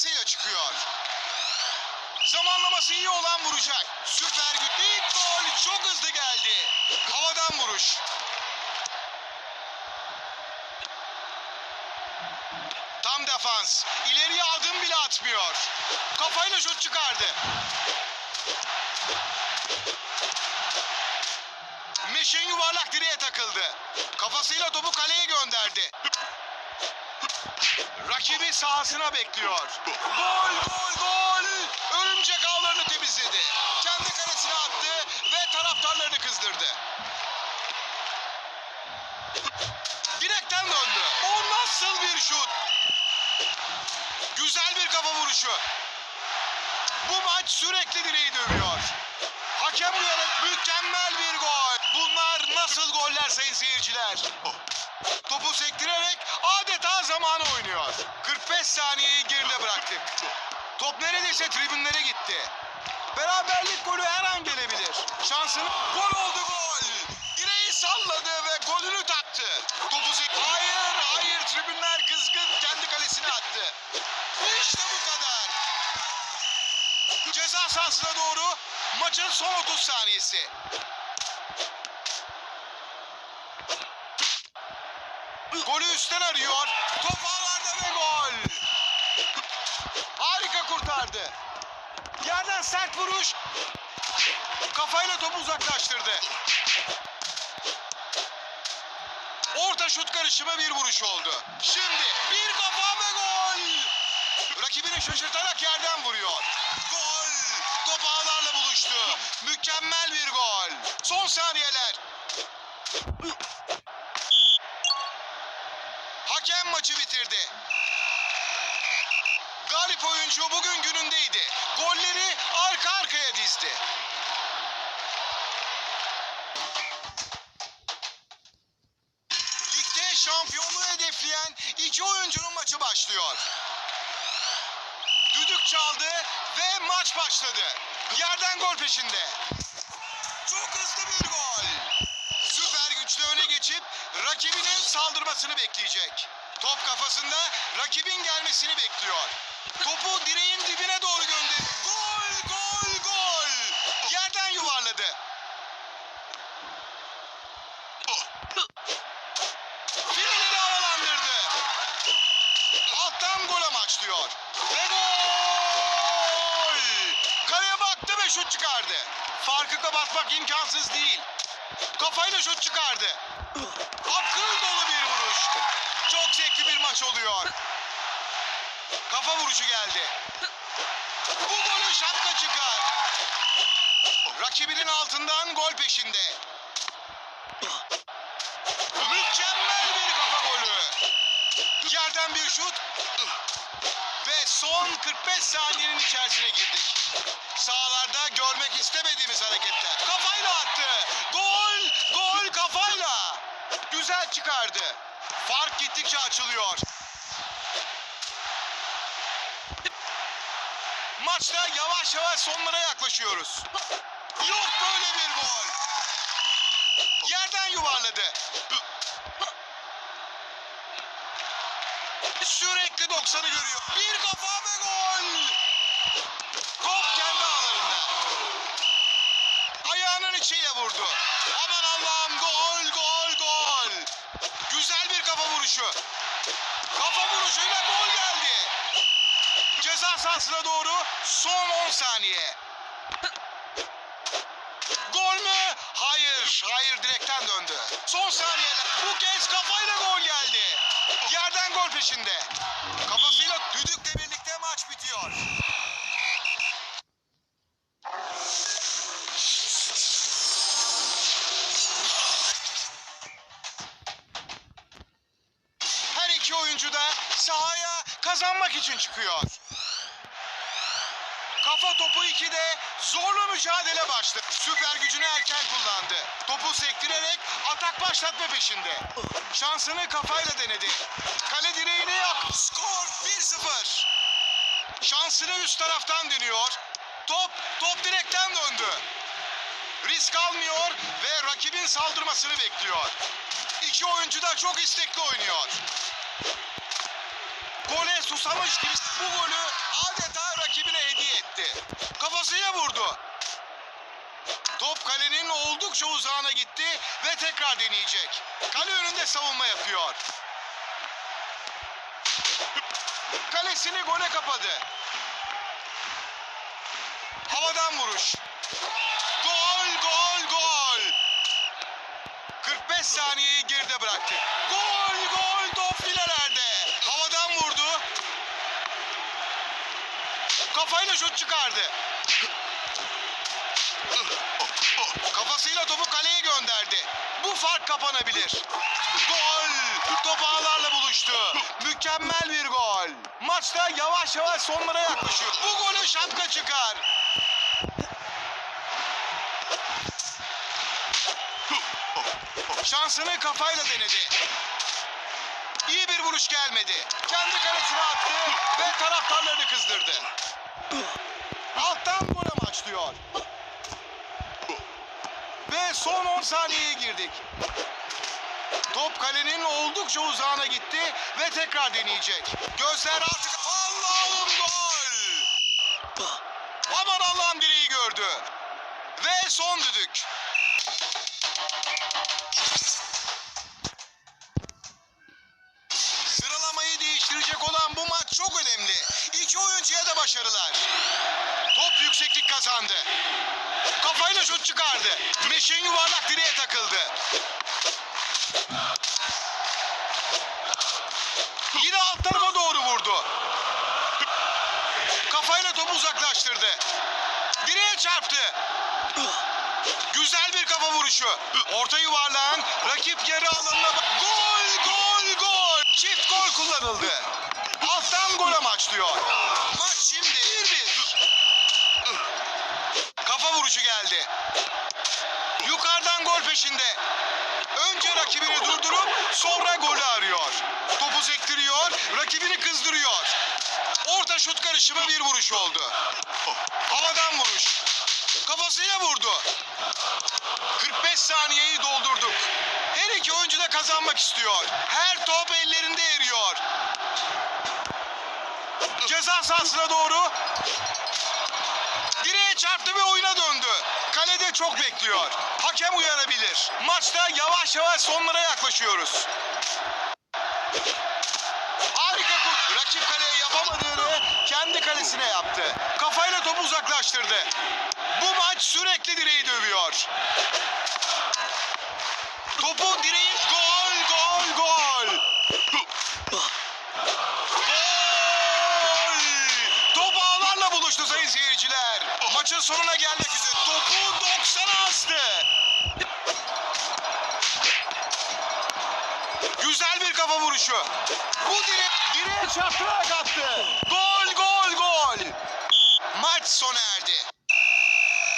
pasıyla çıkıyor. Zamanlaması iyi olan vuracak. Süper güç. İlk gol çok hızlı geldi. Havadan vuruş. Tam defans. İleriye adım bile atmıyor. Kafayla şut çıkardı. Meşin yuvarlak direğe takıldı. Kafasıyla topu kaleye gönderdi. Rakibi sahasına bekliyor. Gol gol gol. Örümcek ağlarını temizledi. Kendi kalesine attı ve taraftarlarını kızdırdı. Direkten döndü. O nasıl bir şut? Güzel bir kafa vuruşu. Bu maç sürekli direği dövüyor. Hakem uyarı mükemmel bir gol. Bunlar nasıl goller sayın seyirciler? Topu sektirerek adeta zamanı oynuyor. 45 saniyeyi geride bıraktık. Top neredeyse tribünlere gitti. Beraberlik golü her an gelebilir. Şansını gol oldu gol. Direği salladı ve golünü taktı. Topu sek... Hayır, hayır tribünler kızgın kendi kalesine attı. İşte bu kadar. Ceza sahasına doğru maçın son 30 saniyesi. Golü üstten arıyor. Top ağlarda ve gol. Harika kurtardı. Yerden sert vuruş. Kafayla topu uzaklaştırdı. Orta şut karışımı bir vuruş oldu. Şimdi bir kafa ve gol. Rakibini şaşırtarak yerden vuruyor. Gol. Top ağlarla buluştu. Mükemmel bir gol. Son saniyeler. Hakem maçı bitirdi. Galip oyuncu bugün günündeydi. Golleri arka arkaya dizdi. Ligde şampiyonluğu hedefleyen iki oyuncunun maçı başlıyor. Düdük çaldı ve maç başladı. Yerden gol peşinde. Çok hızlı bir gol. Süper güçle öne geçip rakibinin saldırmasını bekleyecek. Top kafasında rakibin gelmesini bekliyor. Topu direğin dibine doğru gönder. Gol, gol, gol. Yerden yuvarladı. Fileleri havalandırdı. Alttan gol amaçlıyor. Ve gol! Kaleye baktı ve şut çıkardı. Farkı kapatmak imkansız değil. Kafayla şut çıkardı. Akıl dolu bir vuruş. Çok zevkli bir maç oluyor. Kafa vuruşu geldi. Bu golü şapka çıkar. Rakibinin altından gol peşinde. Mükemmel bir kafa golü. Yerden bir şut. Ve son 45 saniyenin içerisine girdik. Sahalarda görmek istemediğimiz hareketler. Güzel çıkardı. Fark gittikçe açılıyor. Maçta yavaş yavaş sonlara yaklaşıyoruz. Yok böyle bir gol. Yerden yuvarladı. Sürekli 90'ı görüyor. Bir kafa ve gol. Top kendi ağlarında. Ayağının içiyle vurdu. Aman Allah'ım gol gol gol. Güzel bir kafa vuruşu. Kafa vuruşuyla gol geldi. Ceza sahasına doğru son 10 saniye. Gol mü? Hayır, hayır direkten döndü. Son saniyeler. Bu kez kafayla gol geldi. Yerden gol peşinde. Kafasıyla düdükle kazanmak için çıkıyor. Kafa topu 2'de zorlu mücadele başladı. Süper gücünü erken kullandı. Topu sektirerek atak başlatma peşinde. Şansını kafayla denedi. Kale direğini yak. Skor 1-0. Şansını üst taraftan deniyor. Top, top direkten döndü. Risk almıyor ve rakibin saldırmasını bekliyor. İki oyuncu da çok istekli oynuyor. Gole susamış gibi bu golü adeta rakibine hediye etti. Kafasıyla vurdu. Top kalenin oldukça uzağına gitti ve tekrar deneyecek. Kale önünde savunma yapıyor. Kalesini gole kapadı. Havadan vuruş. Gol, gol, gol. 45 saniyeyi geride bıraktı. Gol, top filelerde. Havadan vurdu. Kafayla şut çıkardı. Kafasıyla topu kaleye gönderdi. Bu fark kapanabilir. Gol! Top ağlarla buluştu. Mükemmel bir gol. Maçta yavaş yavaş sonlara yaklaşıyor. Bu golü şapka çıkar. Şansını kafayla denedi. İyi bir vuruş gelmedi. Kendi kalesine attı ve taraftarlarını kızdırdı. Alttan gol amaçlıyor. Ve son 10 saniyeye girdik. Top kalenin oldukça uzağına gitti ve tekrar deneyecek. Gözler artık Allah'ım gol! Aman Allah'ım direği gördü. Ve son düdük. Başarılar. Top yükseklik kazandı. Kafayla şut çıkardı. Meşin yuvarlak direğe takıldı. Yine alt tarafa doğru vurdu. Kafayla topu uzaklaştırdı. Direğe çarptı. Güzel bir kafa vuruşu. Orta yuvarlağın rakip yarı alanına Gol, gol, gol. Çift gol kullanıldı. Alttan gol amaçlıyor. Maç şimdi 1-1. Kafa vuruşu geldi. Yukarıdan gol peşinde. Önce rakibini durdurup sonra golü arıyor. Topu sektiriyor, rakibini kızdırıyor. Orta şut karışımı bir vuruş oldu. Havadan vuruş. Kafasıyla vurdu. 45 saniyeyi doldurduk. Her iki oyuncu da kazanmak istiyor. Her top ellerinde eriyor. Ceza sahasına doğru. Kalede çok bekliyor. Hakem uyarabilir. Maçta yavaş yavaş sonlara yaklaşıyoruz. Harika kurt. Rakip kaleye yapamadığını kendi kalesine yaptı. Kafayla topu uzaklaştırdı. Bu maç sürekli direği dövüyor. yarının sonuna gelmek üzere. Topu 90'a astı. Güzel bir kafa vuruşu. Bu direk direğe çarparak attı. Gol gol gol.